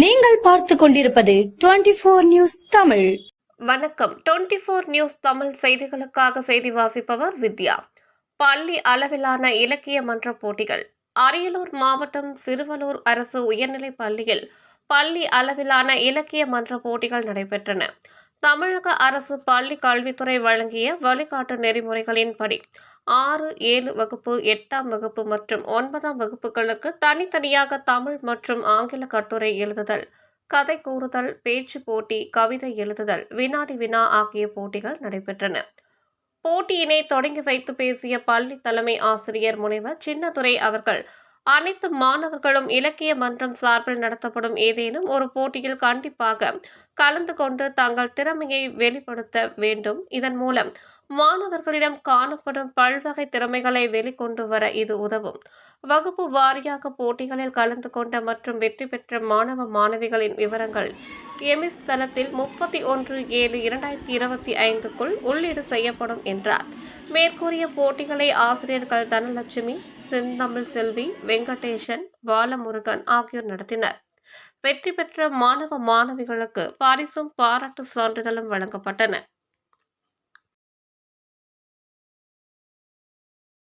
நீங்கள் பார்த்து கொண்டிருப்பது டுவெண்டி போர் நியூஸ் தமிழ். வணக்கம். டுவெண்டி ஃபோர் நியூஸ் தமிழ் செய்திகளுக்காக செய்தி வாசிப்பவர் வித்யா. பள்ளி அளவிலான இலக்கிய மன்ற போட்டிகள். அரியலூர் மாவட்டம் சிறுவலூர் அரசு உயர்நிலைப் பள்ளியில் பள்ளி அளவிலான இலக்கிய மன்ற போட்டிகள் நடைபெற்றன. தமிழக அரசு பள்ளி கல்வித்துறை வழங்கிய வழிகாட்டு நெறிமுறைகளின்படி ஆறு ஏழு வகுப்பு எட்டாம் வகுப்பு மற்றும் ஒன்பதாம் வகுப்புகளுக்கு தனித்தனியாக தமிழ் மற்றும் ஆங்கில கட்டுரை எழுதுதல் கதை கூறுதல் பேச்சு போட்டி கவிதை எழுதுதல் வினாடி வினா ஆகிய போட்டிகள் நடைபெற்றன. போட்டியினை தொடங்கி வைத்து பேசிய பள்ளி தலைமை ஆசிரியர் முனைவர் சின்னதுரை அவர்கள் அனைத்து மாணவர்களும் இலக்கிய மன்றம் சார்பில் நடத்தப்படும் ஏதேனும் ஒரு போட்டியில் கண்டிப்பாக கலந்து கொண்டு தங்கள் திறமையை வெளிப்படுத்த வேண்டும். இதன் மூலம் மாணவர்களிடம் காணப்படும் பல்வகை திறமைகளை வெளிக்கொண்டு வர இது உதவும். வகுப்பு வாரியாக போட்டிகளில் கலந்து கொண்ட மற்றும் வெற்றி பெற்ற மாணவ மாணவிகளின் விவரங்கள் எமிஸ் தளத்தில் முப்பத்தி ஒன்று ஏழு இரண்டாயிரத்தி இருபத்தி ஐந்துக்குள் உள்ளீடு செய்யப்படும் என்றார். மேற்கூறிய போட்டிகளை ஆசிரியர்கள் தனலட்சுமி செந்தமிழ் செல்வி வெங்கடேசன் பாலமுருகன் ஆகியோர் நடத்தினர். வெற்றி பெற்ற மாணவ மாணவிகளுக்கு பரிசும் பாராட்டு சான்றிதழும் வழங்கப்பட்டன.